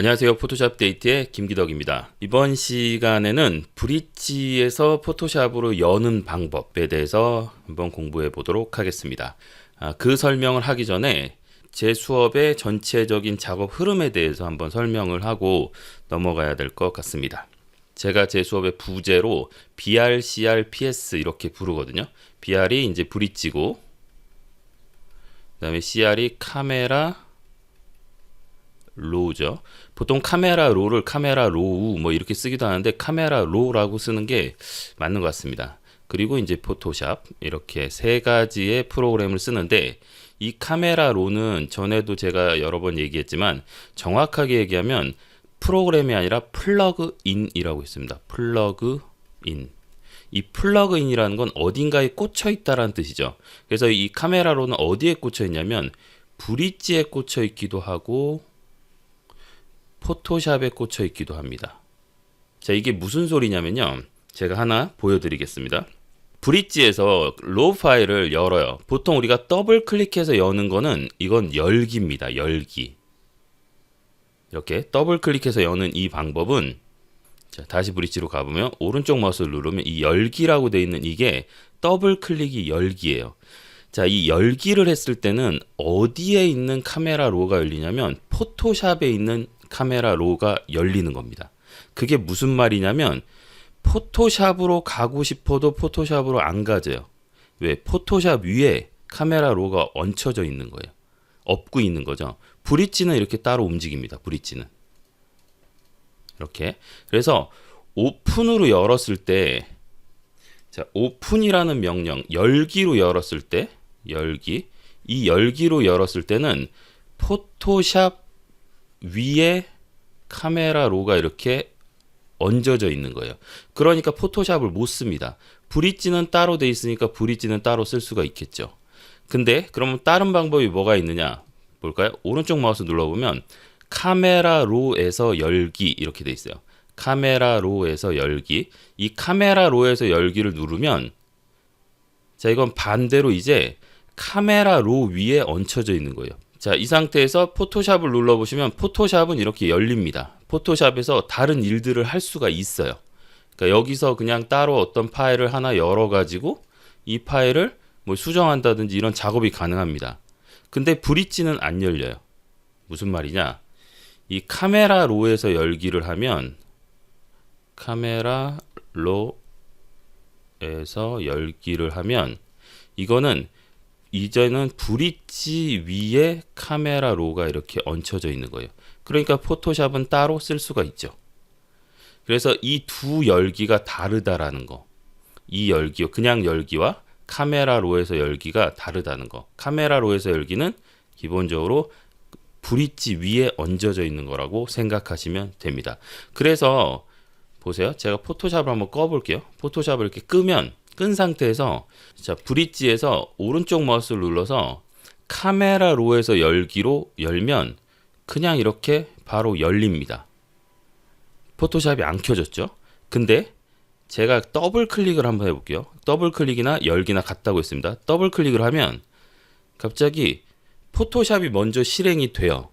안녕하세요. 포토샵 데이트의 김기덕입니다. 이번 시간에는 브릿지에서 포토샵으로 여는 방법에 대해서 한번 공부해 보도록 하겠습니다. 아, 그 설명을 하기 전에 제 수업의 전체적인 작업 흐름에 대해서 한번 설명을 하고 넘어가야 될 것 같습니다. 제가 제 수업의 부제로 BR, CR, PS 이렇게 부르거든요. BR이 이제 브릿지고, 그 다음에 CR이 카메라, 로우죠. 보통 카메라 로를 카메라 로우 뭐 이렇게 쓰기도 하는데 카메라 로라고 쓰는 게 맞는 것 같습니다. 그리고 이제 포토샵 이렇게 세 가지의 프로그램을 쓰는데 이 카메라 로는 전에도 제가 여러 번 얘기했지만 정확하게 얘기하면 프로그램이 아니라 플러그인이라고 있습니다. 플러그인. 이 플러그인이라는 건 어딘가에 꽂혀 있다라는 뜻이죠. 그래서 이 카메라로는 어디에 꽂혀 있냐면 브릿지에 꽂혀 있기도 하고 포토샵에 꽂혀 있기도 합니다. 자, 이게 무슨 소리냐면요. 제가 하나 보여드리겠습니다. 브릿지에서 로우 파일을 열어요. 보통 우리가 더블 클릭해서 여는 거는 이건 열기입니다. 열기. 이렇게 더블 클릭해서 여는 이 방법은 자, 다시 브릿지로 가보면 오른쪽 마우스를 누르면 이 열기라고 되어 있는 이게 더블 클릭이 열기예요. 자, 이 열기를 했을 때는 어디에 있는 카메라 로가 열리냐면 포토샵에 있는 카메라 로가 열리는 겁니다. 그게 무슨 말이냐면 포토샵으로 가고 싶어도 포토샵으로 안 가져요. 왜? 포토샵 위에 카메라 로가 얹혀져 있는 거예요. 엎고 있는 거죠. 브릿지는 이렇게 따로 움직입니다. 브릿지는. 이렇게. 그래서 오픈으로 열었을 때 자, 오픈이라는 명령 열기로 열었을 때 열기 이 열기로 열었을 때는 포토샵 위에 카메라 로가 이렇게 얹어져 있는 거예요. 그러니까 포토샵을 못 씁니다. 브릿지는 따로 돼 있으니까 브릿지는 따로 쓸 수가 있겠죠. 근데 그러면 다른 방법이 뭐가 있느냐? 볼까요? 오른쪽 마우스 눌러보면 카메라 로에서 열기 이렇게 돼 있어요. 카메라 로에서 열기. 이 카메라 로에서 열기를 누르면 자 이건 반대로 이제 카메라 로 위에 얹혀져 있는 거예요. 자, 이 상태에서 포토샵을 눌러보시면 포토샵은 이렇게 열립니다. 포토샵에서 다른 일들을 할 수가 있어요. 그러니까 여기서 그냥 따로 어떤 파일을 하나 열어가지고 이 파일을 뭐 수정한다든지 이런 작업이 가능합니다. 근데 브릿지는 안 열려요. 무슨 말이냐? 이 카메라 로에서 열기를 하면 카메라 로에서 열기를 하면 이거는 이제는 브릿지 위에 카메라 로가 이렇게 얹혀져 있는 거예요. 그러니까 포토샵은 따로 쓸 수가 있죠. 그래서 이 두 열기가 다르다라는 거. 이 열기요. 그냥 열기와 카메라 로에서 열기가 다르다는 거. 카메라 로에서 열기는 기본적으로 브릿지 위에 얹어져 있는 거라고 생각하시면 됩니다. 그래서 보세요. 제가 포토샵을 한번 꺼 볼게요. 포토샵을 이렇게 끄면 끈 상태에서 자 브릿지에서 오른쪽 마우스를 눌러서 카메라 로에서 열기로 열면 그냥 이렇게 바로 열립니다. 포토샵이 안 켜졌죠? 근데 제가 더블 클릭을 한번 해볼게요. 더블 클릭이나 열기나 같다고 했습니다. 더블 클릭을 하면 갑자기 포토샵이 먼저 실행이 돼요.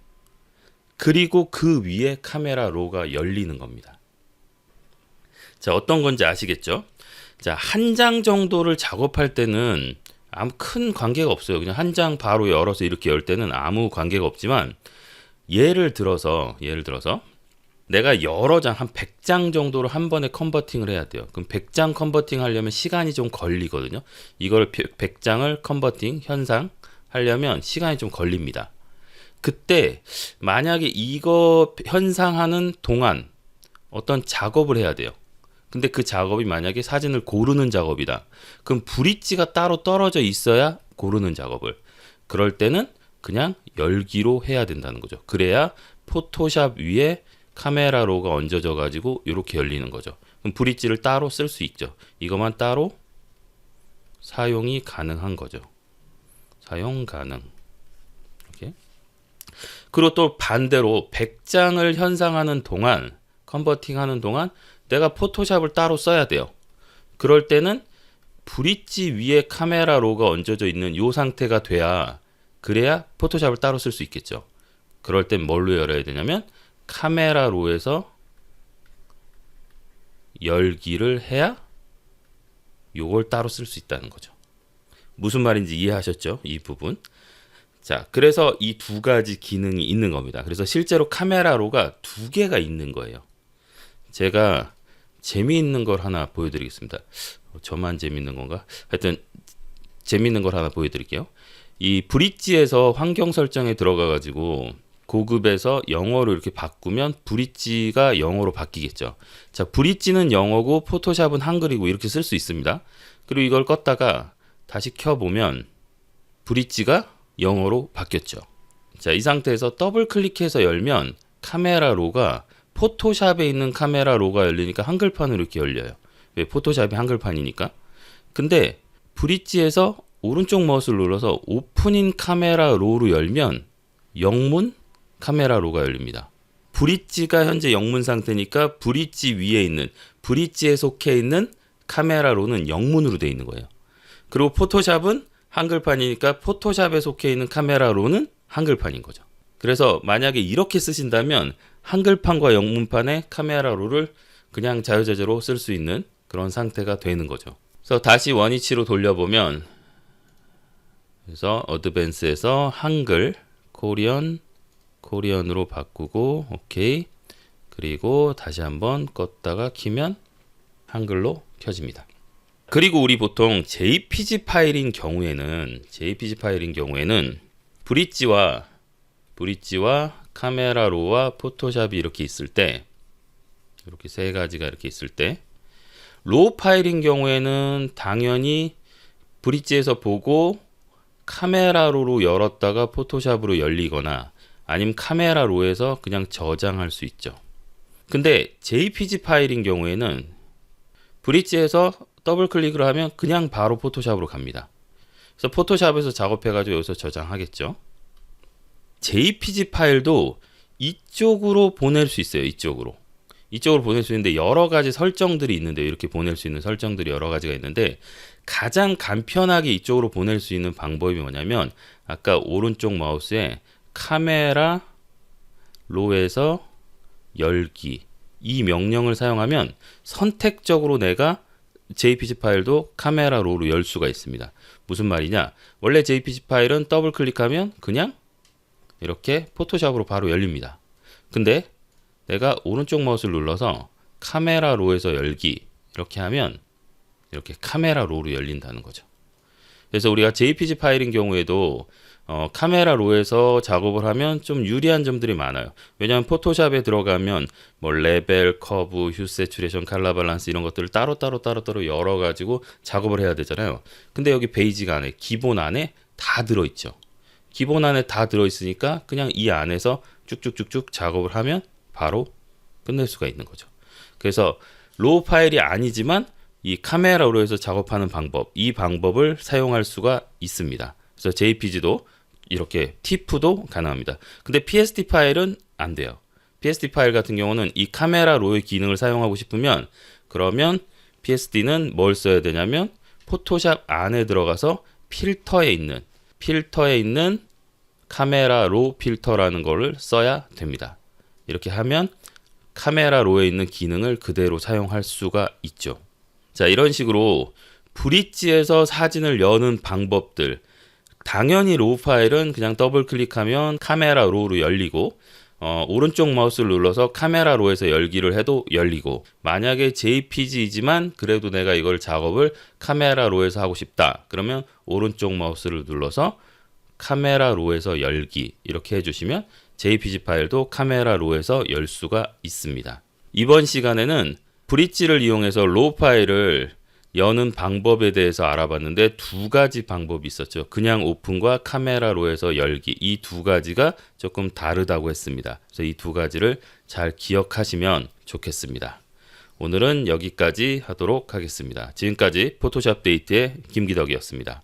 그리고 그 위에 카메라 로가 열리는 겁니다. 자, 어떤 건지 아시겠죠? 자, 한 장 정도를 작업할 때는 아무 큰 관계가 없어요. 그냥 한 장 바로 열어서 이렇게 열 때는 아무 관계가 없지만 예를 들어서 예를 들어서 내가 여러 장, 한 100장 정도를 한 번에 컨버팅을 해야 돼요. 그럼 100장 컨버팅 하려면 시간이 좀 걸리거든요. 이걸 100장을 컨버팅, 현상 하려면 시간이 좀 걸립니다. 그때 만약에 이거 현상하는 동안 어떤 작업을 해야 돼요. 근데 그 작업이 만약에 사진을 고르는 작업이다. 그럼 브릿지가 따로 떨어져 있어야 고르는 작업을. 그럴 때는 그냥 열기로 해야 된다는 거죠. 그래야 포토샵 위에 카메라 로가 얹어져 가지고 이렇게 열리는 거죠. 그럼 브릿지를 따로 쓸 수 있죠. 이것만 따로 사용이 가능한 거죠. 사용 가능. 이렇게. 그리고 또 반대로 100장을 현상하는 동안 컨버팅 하는 동안 내가 포토샵을 따로 써야 돼요. 그럴 때는 브릿지 위에 카메라 로가 얹어져 있는 이 상태가 돼야 그래야 포토샵을 따로 쓸 수 있겠죠. 그럴 땐 뭘로 열어야 되냐면 카메라 로에서 열기를 해야 요걸 따로 쓸 수 있다는 거죠. 무슨 말인지 이해하셨죠? 이 부분. 자, 그래서 이 두 가지 기능이 있는 겁니다. 그래서 실제로 카메라로가 두 개가 있는 거예요. 제가 재미있는 걸 하나 보여드리겠습니다. 어, 저만 재밌는 건가? 하여튼 재밌는 걸 하나 보여드릴게요. 이 브릿지에서 환경 설정에 들어가 가지고 고급에서 영어로 이렇게 바꾸면 브릿지가 영어로 바뀌겠죠. 자, 브릿지는 영어고 포토샵은 한글이고 이렇게 쓸 수 있습니다. 그리고 이걸 껐다가 다시 켜 보면 브릿지가 영어로 바뀌었죠. 자, 이 상태에서 더블 클릭해서 열면 카메라 로가 포토샵에 있는 카메라 로가 열리니까 한글판으로 이렇게 열려요. 왜 포토샵이 한글판이니까. 근데 브릿지에서 오른쪽 마우스를 눌러서 오픈인 카메라 로로 열면 영문 카메라 로가 열립니다. 브릿지가 현재 영문 상태니까 브릿지 위에 있는 브릿지에 속해 있는 카메라 로는 영문으로 되어 있는 거예요. 그리고 포토샵은 한글판이니까 포토샵에 속해 있는 카메라 로는 한글판인 거죠. 그래서 만약에 이렇게 쓰신다면 한글판과 영문판의 카메라 로를 그냥 자유자재로 쓸 수 있는 그런 상태가 되는 거죠. 그래서 다시 원위치로 돌려보면 그래서 어드밴스에서 한글 코리안 코리안으로 바꾸고 오케이 그리고 다시 한번 껐다가 키면 한글로 켜집니다. 그리고 우리 보통 JPG 파일인 경우에는 JPG 파일인 경우에는 브릿지와 브릿지와 카메라 로와 포토샵이 이렇게 있을 때 이렇게 세 가지가 이렇게 있을 때 로우 파일인 경우에는 당연히 브릿지에서 보고 카메라로로 열었다가 포토샵으로 열리거나 아니면 카메라 로에서 그냥 저장할 수 있죠. 근데 JPG 파일인 경우에는 브릿지에서 더블 클릭을 하면 그냥 바로 포토샵으로 갑니다. 그래서 포토샵에서 작업해가지고 여기서 저장하겠죠. JPG 파일도 이쪽으로 보낼 수 있어요. 이쪽으로. 이쪽으로 보낼 수 있는데 여러 가지 설정들이 있는데 이렇게 보낼 수 있는 설정들이 여러 가지가 있는데 가장 간편하게 이쪽으로 보낼 수 있는 방법이 뭐냐면 아까 오른쪽 마우스에 카메라 로에서 열기 이 명령을 사용하면 선택적으로 내가 JPG 파일도 카메라 로로 열 수가 있습니다. 무슨 말이냐? 원래 JPG 파일은 더블 클릭하면 그냥 이렇게 포토샵으로 바로 열립니다. 근데 내가 오른쪽 마우스를 눌러서 카메라 로에서 열기 이렇게 하면 이렇게 카메라 로로 열린다는 거죠. 그래서 우리가 JPG 파일인 경우에도 어, 카메라 로에서 작업을 하면 좀 유리한 점들이 많아요. 왜냐하면 포토샵에 들어가면 뭐 레벨, 커브, 휴 세츄레이션, 칼라 밸런스 이런 것들을 따로 따로 따로 따로 열어 가지고 작업을 해야 되잖아요. 근데 여기 베이직 안에 기본 안에 다 들어 있죠. 기본 안에 다 들어 있으니까 그냥 이 안에서 쭉쭉쭉쭉 작업을 하면 바로 끝낼 수가 있는 거죠. 그래서 로우 파일이 아니지만 이 카메라로 해서 작업하는 방법, 이 방법을 사용할 수가 있습니다. 그래서 JPG도 이렇게 TIFF도 가능합니다. 근데 PSD 파일은 안 돼요. PSD 파일 같은 경우는 이 카메라 로의 기능을 사용하고 싶으면 그러면 PSD는 뭘 써야 되냐면 포토샵 안에 들어가서 필터에 있는 필터에 있는 카메라 로 필터라는 거를 써야 됩니다. 이렇게 하면 카메라 로에 있는 기능을 그대로 사용할 수가 있죠. 자, 이런 식으로 브릿지에서 사진을 여는 방법들 당연히 로우 파일은 그냥 더블 클릭하면 카메라 로우로 열리고 어, 오른쪽 마우스를 눌러서 카메라 로에서 열기를 해도 열리고 만약에 JPG이지만 그래도 내가 이걸 작업을 카메라 로에서 하고 싶다 그러면 오른쪽 마우스를 눌러서 카메라 로에서 열기 이렇게 해주시면 JPG 파일도 카메라 로에서 열 수가 있습니다. 이번 시간에는 브릿지를 이용해서 로우 파일을 여는 방법에 대해서 알아봤는데 두 가지 방법이 있었죠. 그냥 오픈과 카메라로 해서 열기 이 두 가지가 조금 다르다고 했습니다. 그래서 이 두 가지를 잘 기억하시면 좋겠습니다. 오늘은 여기까지 하도록 하겠습니다. 지금까지 포토샵 데이트의 김기덕이었습니다.